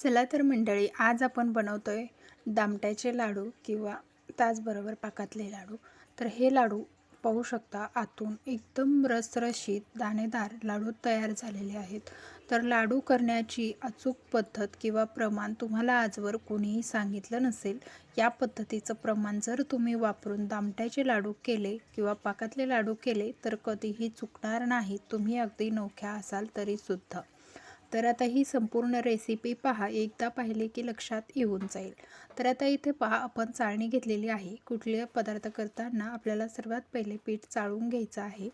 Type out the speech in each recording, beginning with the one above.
चला तर मंडळी आज आपण बनवतो आहे दामट्याचे लाडू किंवा त्याचबरोबर पाकातले लाडू. तर हे लाडू पाहू शकता आतून एकदम रसरशीत दाणेदार लाडू तयार झालेले आहेत. तर लाडू करण्याची अचूक पद्धत किंवा प्रमाण तुम्हाला आजवर कोणीही सांगितलं नसेल या पद्धतीचं प्रमाण जर तुम्ही वापरून दामट्याचे लाडू केले किंवा पाकातले लाडू केले तर कधीही चुकणार नाही. तुम्ही अगदी नोख्या असाल तरीसुद्धा. तर आता ही संपूर्ण रेसिपी पहा. एकदा पाहिले की लक्षात येऊन जाईल. तर आता इथे पहा आपण चाळणी घेतलेली आहे. कुठले पदार्थ करताना आपल्याला सर्वात पहिले पीठ चाळून घ्यायचं आहे.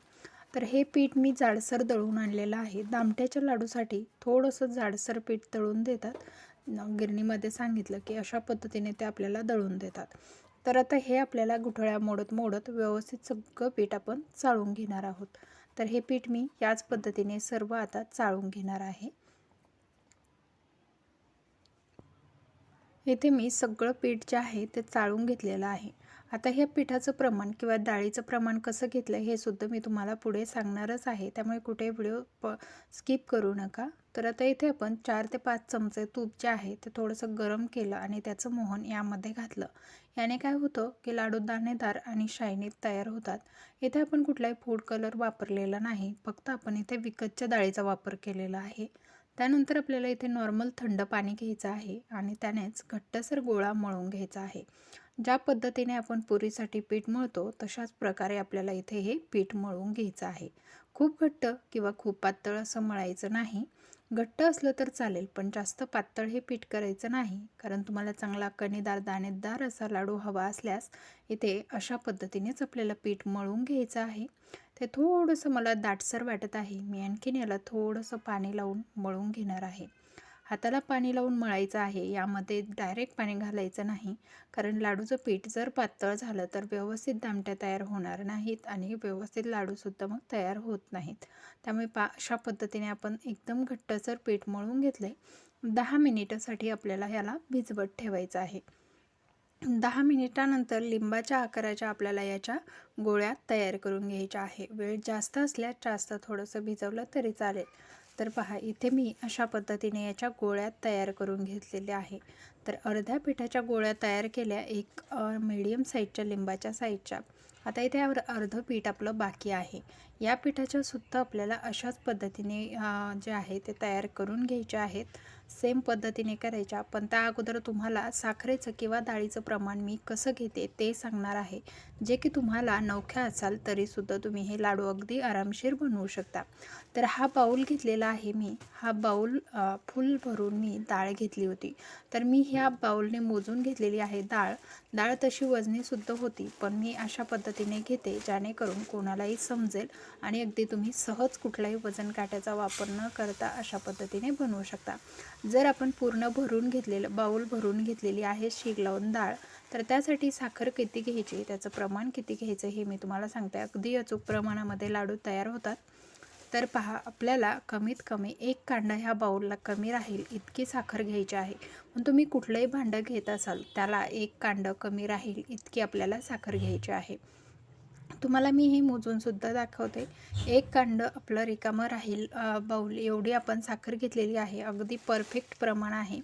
तर हे पीठ मी जाडसर दळून आणलेलं आहे. दामट्याच्या लाडूसाठी थोडंसं जाडसर पीठ दळून देतात. गिरणीमध्ये सांगितलं की अशा पद्धतीने ते आपल्याला दळून देतात. तर आता हे आपल्याला गुठळ्या मोडत मोडत व्यवस्थित सगळं पीठ आपण चाळून घेणार आहोत. तर हे पीठ मी याच पद्धतीने सर्व आता चाळून घेणार आहे. येथे मी सगळं पीठ जे आहे ते चाळून घेतलेलं आहे. आता ह्या पिठाचं प्रमाण किंवा डाळीचं प्रमाण कसं घेतलं हे सुद्धा मी तुम्हाला पुढे सांगणारच आहे. त्यामुळे कुठे व्हिडिओ प स्किप करू नका. तर आता इथे आपण चार ते पाच चमचे तूप जे आहे ते थोडंसं गरम केलं आणि त्याचं मोहन यामध्ये घातलं. याने काय होतं की लाडू दाणेदार आणि शायनीत तयार होतात. इथे आपण कुठलाही फूड कलर वापरलेला नाही. फक्त आपण इथे विकतच्या डाळीचा वापर केलेला आहे. त्यानंतर आपल्याला इथे नॉर्मल थंड पाणी घ्यायचं आहे आणि त्यानेच घट्टसर गोळा मळून घ्यायचा आहे. ज्या पद्धतीने आपण पुरीसाठी पीठ मळतो तशाच प्रकारे आपल्याला इथे हे पीठ मळून घ्यायचं आहे. खूप घट्ट किंवा खूप पातळ असं मळायचं नाही. घट्ट असलं तर चालेल पण जास्त पातळ हे पीठ करायचं नाही कारण तुम्हाला चांगला कणीदार दाणेदार असा लाडू हवा असल्यास इथे अशा पद्धतीनेच आपल्याला पीठ मळून घ्यायचं आहे. ते थोडंसं मला दाटसर वाटत आहे. मी आणखीन याला थोडंसं पाणी लावून मळून घेणार आहे. हाताला पाणी लावून मळायचं आहे यामध्ये डायरेक्ट पाणी घालायचं नाही. कारण लाडूचं पीठ जर पातळ झालं तर व्यवस्थित दामट्या तयार होणार नाहीत आणि व्यवस्थित लाडूसुद्धा मग तयार होत नाहीत. त्यामुळे पा अशा पद्धतीने आपण एकदम घट्टसर पीठ मळून घेतलं आहे दहा मिनिटासाठी आपल्याला ह्याला भिजवत ठेवायचं आहे. दहा मिनिटानंतर लिंबाच्या आकाराच्या आपल्याला याच्या गोळ्या तयार करून घ्यायच्या आहे. वेळ जास्त असल्यास जास्त थोडंसं भिजवलं तरी चालेल. तर पहा इथे मी अशा पद्धतीने याच्या गोळ्या तयार करून घेतलेल्या आहे. तर अर्ध्या पिठाच्या गोळ्या तयार केल्या एक मीडियम साईजच्या लिंबाच्या साईजच्या आता इथे यावर अर्धं पीठ आपलं बाकी आहे. या पिठाच्या सुद्धा आपल्याला अशाच पद्धतीने जे आहे ते तयार करून घ्यायचे आहेत. सेम पद्धतीने करायच्या पण त्या अगोदर तुम्हाला साखरेचं किंवा डाळीचं प्रमाण मी कसं घेते ते सांगणार आहे. जे की तुम्हाला नवख्या असाल तरीसुद्धा तुम्ही हे लाडू अगदी आरामशीर बनवू शकता. तर हा बाऊल घेतलेला आहे मी. हा बाऊल फुल भरून मी डाळ घेतली होती. तर मी ह्या बाऊलने मोजून घेतलेली आहे डाळ. डाळ तशी वजनीसुद्धा होती पण मी अशा पद्धतीने घेते जेणेकरून कोणालाही समजेल आणि अगदी तुम्ही सहज कुठलाही वजन काट्याचा वापर न करता अशा पद्धतीने बनवू शकता. जर आपण पूर्ण भरून घेतलेलं बाऊल भरून घेतलेली आहे शीग लावून डाळ तर त्यासाठी साखर किती घ्यायची? त्याचं प्रमाण किती घ्यायचं हे मी तुम्हाला सांगते. अगदी अचूक प्रमाणामध्ये लाडू तयार होतात. तर पहा आपल्याला कमीत कमी एक कांडा ह्या बाऊलला कमी राहील इतकी साखर घ्यायची आहे. पण तुम्ही कुठलंही भांडं घेत असाल त्याला एक कांडं कमी राहील इतकी आपल्याला साखर घ्यायची आहे. तुम्हाला मी हे मोजूनसुद्धा दाखवते. एक कांड आपलं रिकामं राहील बाऊल एवढी आपण साखर घेतलेली आहे अगदी परफेक्ट प्रमाण आहे.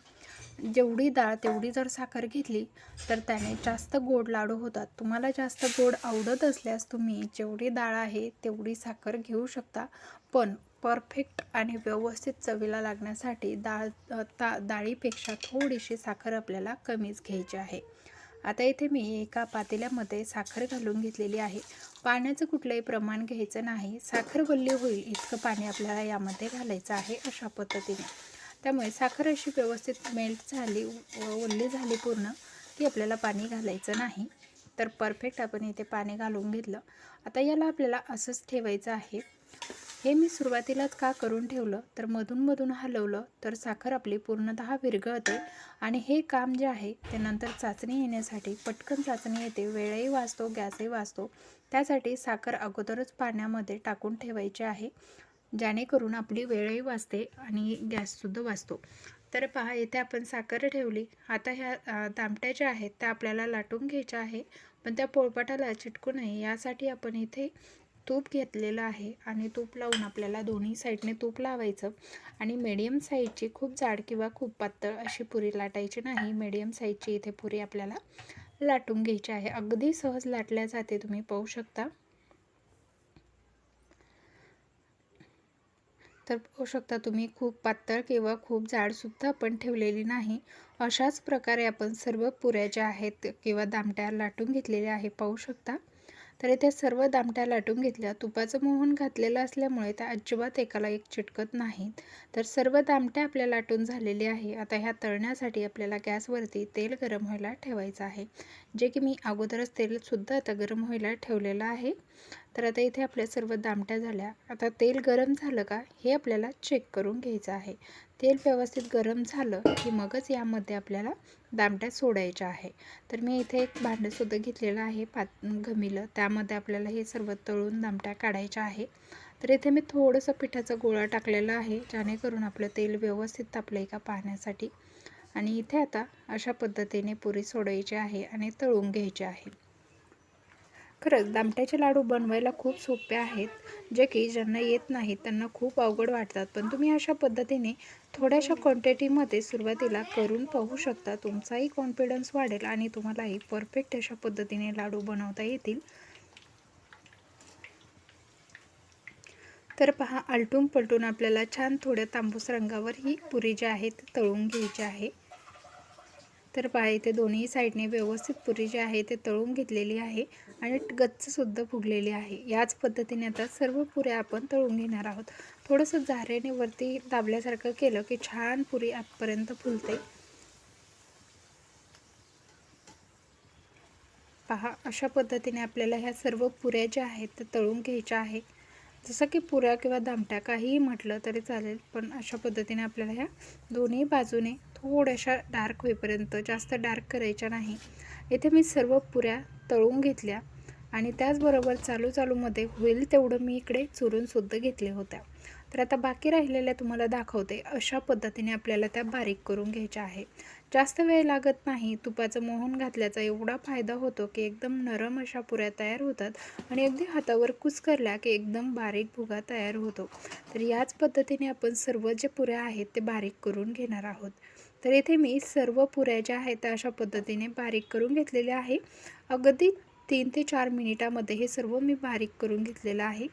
जेवढी डाळ तेवढी जर साखर घेतली तर त्याने जास्त गोड लाडू होतात. तुम्हाला जास्त गोड आवडत असल्यास तुम्ही जेवढी डाळ आहे तेवढी साखर घेऊ शकता. पण परफेक्ट आणि व्यवस्थित चवीला लागण्यासाठी डाळ ता डाळीपेक्षा थोडीशी साखर आपल्याला कमीच घ्यायची आहे. आता इथे मी एका पातेल्यामध्ये साखर घालून घेतलेली आहे. पाण्याचं कुठलंही प्रमाण घ्यायचं नाही. साखर वल्ली होईल इतकं पाणी आपल्याला यामध्ये घालायचं आहे अशा पद्धतीने. त्यामुळे साखर अशी व्यवस्थित मेल्ट झाली ओल्ली झाली पूर्ण की आपल्याला पाणी घालायचं नाही. तर परफेक्ट आपण इथे पाणी घालून घेतलं. आता याला आपल्याला असंच ठेवायचं आहे. हे मी सुरुवातीलाच का करून ठेवलं? तर मधून हलवलं तर साखर आपली पूर्णतः विरघळते आणि हे काम जे आहे ते नंतर चाचणी येण्यासाठी पटकन चाचणी येते वेळही वाचतो गॅसही वाचतो. त्यासाठी साखर अगोदरच पाण्यामध्ये टाकून ठेवायची आहे जेणेकरून आपली वेळही वाचते आणि गॅससुद्धा वाचतो. तर पहा येथे आपण साखर ठेवली. आता ह्या तांबट्या ज्या आहेत त्या आपल्याला लाटून घ्यायच्या आहे पण त्या पोळपाटाला चिटकू नये. यासाठी आपण इथे तूप घेतलेलं आहे आणि तूप लावून आपल्याला दोन्ही साईडने तूप लावायचं. आणि मीडियम साईजची खूप जाड किंवा खूप पातळ अशी पुरी लाटायची नाही. मीडियम साईजची इथे पुरी आपल्याला लाटून घ्यायची आहे. अगदी सहज लाटल्या जाते तुम्ही पाहू शकता. तर पाहू शकता तुम्ही खूप पातळ किंवा खूप जाडसुद्धा आपण ठेवलेली नाही. अशाच प्रकारे आपण सर्व पुऱ्या ज्या आहेत किंवा दामट्या लाटून घेतलेल्या आहे पाहू शकता. तर इथे सर्व दामट्या लाटून घेतल्या. तुपाचं मोहन घातलेलं असल्यामुळे त्या अजिबात एकाला एक चिटकत नाहीत. तर सर्व दामट्या आपल्या लाटून झालेले आहे. आता ह्या तळण्यासाठी आपल्याला गॅसवरती तेल गरम व्हायला ठेवायचं आहे. जे की मी अगोदरच तेलसुद्धा आता गरम व्हायला ठेवलेलं आहे. तर आता इथे आपल्या सर्व दामट्या झाल्या. आता तेल गरम झालं का हे आपल्याला चेक करून घ्यायचं आहे. तेल व्यवस्थित गरम झालं की मगच यामध्ये आपल्याला दामट्या सोडायच्या आहे. तर मी इथे एक भांडंसुद्धा घेतलेलं आहे पात घमिलं. त्यामध्ये आपल्याला हे सर्व तळून दामट्या काढायच्या आहे. तर इथे मी थोडंसं पिठाचा गोळा टाकलेला आहे जेणेकरून आपलं तेल व्यवस्थित तापलं आहे का पाहण्यासाठी. आणि इथे आता अशा पद्धतीने पुरी सोडायची आहे आणि तळून घ्यायची आहे. खरंच दामट्याचे लाडू बनवायला खूप सोपे आहेत. जे की ज्यांना येत नाहीत त्यांना खूप अवघड वाटतात. पण तुम्ही अशा पद्धतीने थोड्याशा क्वांटिटीमध्ये सुरुवातीला करून पाहू शकता तुमचाही कॉन्फिडन्स वाढेल आणि तुम्हालाही परफेक्ट अशा पद्धतीने लाडू बनवता येतील. तर पहा आलटून पलटून आपल्याला छान थोड्या तांबूस रंगावर ही पुरी जी आहे ती तळून घ्यायची आहे. तर पहा इथे दोन्ही साईडने व्यवस्थित पुरी जी आहे ते तळून घेतलेली आहे आणि गच्चसुद्धा फुगलेली आहे. याच पद्धतीने आता सर्व पुऱ्या आपण तळून घेणार आहोत. थोडंसं झारेने वरती दाबल्यासारखं केलं की छान पुरी आतपर्यंत फुलते. पहा अशा पद्धतीने आपल्याला ह्या सर्व पुऱ्या ज्या आहेत त्या तळून घ्यायच्या आहे. जसं की पुऱ्या किंवा दामट्या काहीही म्हटलं तरी चालेल पण अशा पद्धतीने आपल्याला ह्या दोन्ही बाजूने थोड्याशा डार्क होईपर्यंत जास्त डार्क करायच्या नाही. इथे मी सर्व पुऱ्या तळून घेतल्या आणि त्याचबरोबर चालू चालूमध्ये होईल तेवढं मी इकडे चुरूनसुद्धा घेतले होत्या. तर आता बाकी राहिलेल्या तुम्हाला दाखवते अशा पद्धतीने आपल्याला त्या बारीक करून घ्यायच्या आहे. जास्त वेळ लागत नाही तुपाचं मोहन घातल्याचा एवढा फायदा होतो की एकदम नरम अशा पुऱ्या तयार होतात आणि अगदी हातावर कुसकरल्या की एकदम बारीक भुगा तयार होतो. तर याच पद्धतीने आपण सर्व जे पुऱ्या आहेत ते बारीक करून घेणार आहोत. तर इथे मी सर्व पुऱ्या ज्या आहेत त्या अशा पद्धतीने बारीक करून घेतलेल्या आहे. अगदी तीन ते चार मिनिटामध्ये हे सर्व मी बारीक करून घेतलेलं आहे.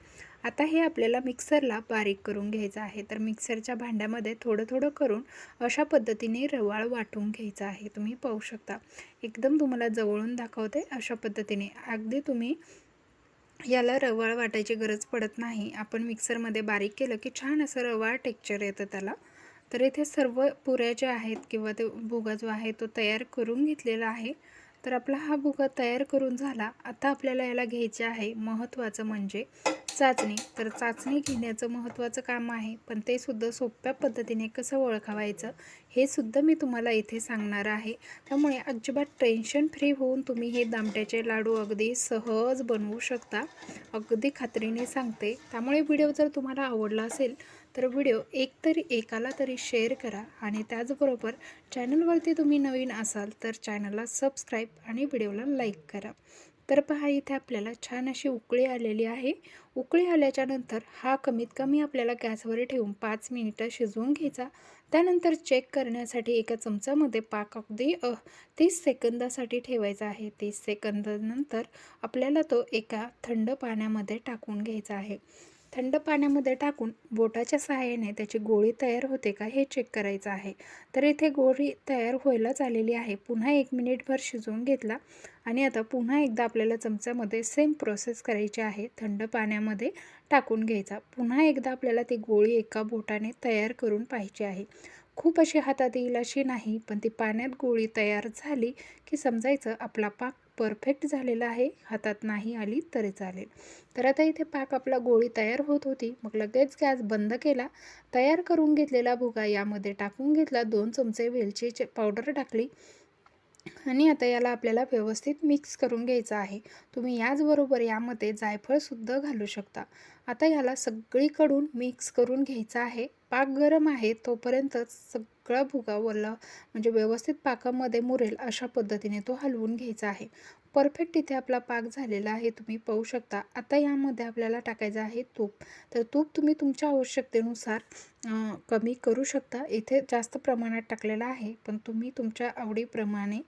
आता हे आपल्याला मिक्सरला बारीक करून घ्यायचं आहे. तर मिक्सरच्या भांड्यामध्ये थोडं थोडं करून अशा पद्धतीने रवाळ वाटून घ्यायचं आहे. तुम्ही पाहू शकता. एकदम तुम्हाला जवळून दाखवते अशा पद्धतीने. अगदी तुम्ही याला रवाळ वाटायची गरज पडत नाही. आपण मिक्सरमध्ये बारीक केलं की छान असं रवाळ टेक्चर येतं त्याला. तर इथे सर्व पुऱ्या ज्या आहेत किंवा ते भुगा जो आहे तो तयार करून घेतलेला आहे. तर आपला हा भुगा तयार करून झाला. आता आपल्याला याला घ्यायचे आहे महत्त्वाचं म्हणजे चाचणी. तर चाचणी घेण्याचं महत्त्वाचं काम आहे पण ते सुद्धा सोप्या पद्धतीने कसं ओळखावायचं हे सुद्धा मी तुम्हाला इथे सांगणार आहे. त्यामुळे अजिबात टेन्शन फ्री होऊन तुम्ही हे दामट्याचे लाडू अगदी सहज बनवू शकता. अगदी खात्रीने सांगते. त्यामुळे व्हिडिओ जर तुम्हाला आवडला असेल तर व्हिडिओ एक तरी एकाला तरी शेअर करा आणि त्याचबरोबर चॅनलवरती तुम्ही नवीन असाल तर चॅनलला सबस्क्राईब आणि व्हिडिओला लाईक करा. तर पहा इथे आपल्याला छान अशी उकळी आलेली आहे. उकळी आल्याच्यानंतर हा कमीत कमी आपल्याला गॅसवर ठेवून पाच मिनिटं शिजवून घ्यायचा. त्यानंतर चेक करण्यासाठी एका चमचामध्ये पाक अगदी तीस सेकंदासाठी ठेवायचा आहे. तीस सेकंदानंतर आपल्याला तो एका थंड पाण्यामध्ये टाकून घ्यायचा आहे. थंड पाण्यामध्ये टाकून बोटाच्या सहाय्याने त्याची गोळी तयार होते का हे चेक करायचं आहे. तर इथे गोळी तयार व्हायलाच आलेली आहे. पुन्हा एक मिनिटभर शिजवून घेतला आणि आता पुन्हा एकदा आपल्याला चमच्यामध्ये सेम प्रोसेस करायची आहे. थंड पाण्यामध्ये टाकून घ्यायचा. पुन्हा एकदा आपल्याला ती गोळी एका बोटाने तयार करून पाहिजे आहे. खूप अशी हातात येईल अशी नाही पण ती पाण्यात गोळी तयार झाली की समजायचं आपला पाक परफेक्ट झालेला आहे हातात नाही आली तरी चालेल. तर आता इथे पाक आपला गोळी तयार होत होती. मग लगेच गॅस बंद केला तयार करून घेतलेला भुगा यामध्ये टाकून घेतला दोन चमचे वेलचीचे पावडर टाकली आणि आता याला आपल्याला व्यवस्थित मिक्स करून घ्यायचं आहे. तुम्ही याचबरोबर यामध्ये जायफळसुद्धा घालू शकता. आता याला सगळीकडून मिक्स करून घ्यायचं आहे. पाक गरम आहे तोपर्यंत सगळा भुगा वरला म्हणजे व्यवस्थित पाकामध्ये मुरेल अशा पद्धतीने तो हलवून घ्यायचा आहे. परफेक्ट इथे आपला पाक झालेला आहे तुम्ही पाहू शकता. आता यामध्ये आपल्याला टाकायचं आहे तूप. तर तूप तुम्ही तुमच्या आवश्यकतेनुसार कमी करू शकता. इथे जास्त प्रमाणात टाकलेलं आहे पण तुम्ही तुमच्या आवडीप्रमाणे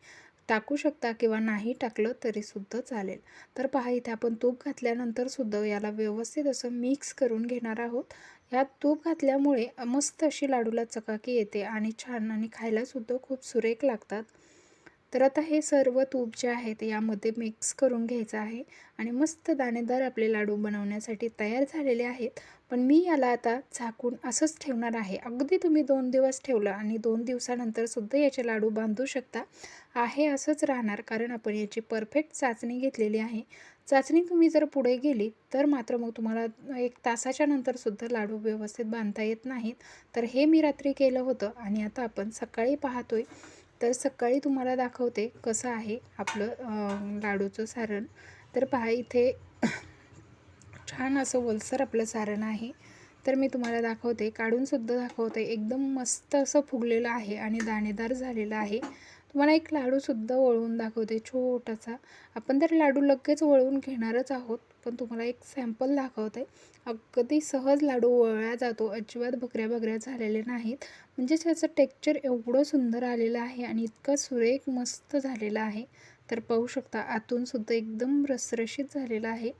टाकू शकता किंवा नाही टाकलं तरीसुद्धा चालेल. तर पहा इथे आपण तूप घातल्यानंतरसुद्धा याला व्यवस्थित असं मिक्स करून घेणार आहोत. ह्यात तूप घातल्यामुळे मस्त अशी लाडूला चकाकी येते आणि छान आणि खायलासुद्धा खूप सुरेख लागतात. तर आता हे सर्व तूप जे आहे ते यामध्ये मिक्स करून घ्यायचं आहे आणि मस्त दाणेदार आपले लाडू बनवण्यासाठी तयार झालेले आहेत. पण मी याला आता झाकून असंच ठेवणार आहे. अगदी तुम्ही दोन दिवस ठेवलं आणि दोन दिवसानंतरसुद्धा याचे लाडू बांधू शकता. आहे असंच राहणार कारण आपण याची परफेक्ट चाचणी घेतलेली आहे. चाचणी तुम्ही जर पुढे गेली तर मात्र मग तुम्हाला एक तासाच्या नंतरसुद्धा लाडू व्यवस्थित बांधता येत नाहीत. तर हे मी रात्री केलं होतं आणि आता आपण सकाळी पाहतोय. तर सकाळी तुम्हाला दाखवते कसं आहे आपलं लाडूचं सारण. तर पहा इथे छान असं वलसर आपलं सारण आहे. तर मी तुम्हाला दाखवते काढूनसुद्धा दाखवते. एकदम मस्त असं फुगलेलं आहे आणि दाणेदार झालेलं आहे. तुम्हाला एक लाडूसुद्धा वळवून दाखवते छोटासा. आपण तर लाडू लगेच वळवून घेणारच आहोत पण तुम्हाला एक सॅम्पल दाखवते. अगदी सहज लाडू वळला जातो अजिबात बकऱ्या बकऱ्या झालेले नाहीत. म्हणजे त्याचं टेक्चर एवढं सुंदर आलेलं आहे आणि इतकं सुरेख मस्त झालेलं आहे. तर पाहू शकता आतूनसुद्धा एकदम रसरशीत झालेलं आहे.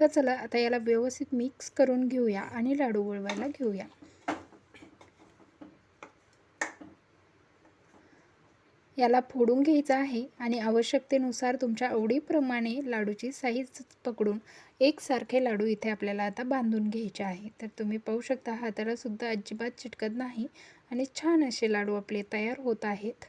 तर चला आता याला व्यवस्थित मिक्स करून घेऊया आणि लाडू वळवायला घेऊया. याला फोडून घ्यायचा आहे आणि आवश्यकतेनुसार तुमच्या आवडीप्रमाणे लाडूची साईज पकडून एकसारखे लाडू इथे आपल्याला आता बांधून घ्यायचे आहे. तर तुम्ही पाहू शकता हाताला सुद्धा अजिबात चिटकत नाही आणि छान असे लाडू आपले तयार होत आहेत.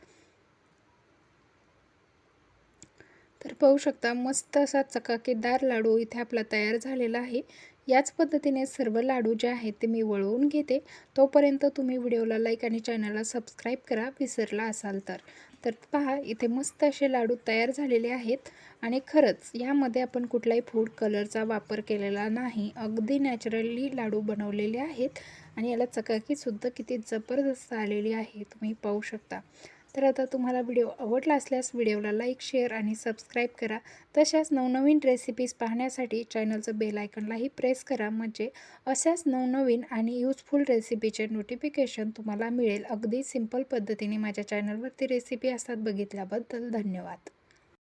तर पाहू शकता मस्त असा चकाकीदार लाडू इथे आपला तयार झालेला आहे. याच पद्धतीने सर्व लाडू जे आहेत ते मी वळवून घेते. तोपर्यंत तुम्ही व्हिडिओला लाईक आणि चॅनलला सबस्क्राईब करा विसरला असाल तर. तर पहा इथे मस्त असे लाडू तयार झालेले आहेत. आणि खरंच यामध्ये आपण कुठलाही फूड कलरचा वापर केलेला नाही. अगदी नॅचरली लाडू बनवलेले आहेत. आणि याला चकाकीसुद्धा किती जबरदस्त आलेली आहे. तुम्ही पाहू शकता. तर आता तुम्हाला व्हिडिओ आवडला असल्यास व्हिडिओला लाईक शेअर आणि सबस्क्राईब करा. तशाच नवनवीन रेसिपीज पाहण्यासाठी चॅनलचं बेल आयकनलाही प्रेस करा. म्हणजे अशाच नवनवीन आणि यूजफुल रेसिपीचे नोटिफिकेशन तुम्हाला मिळेल. अगदी सिंपल पद्धतीने माझ्या चॅनलवरती रेसिपी असतात बघितल्याबद्दल धन्यवाद.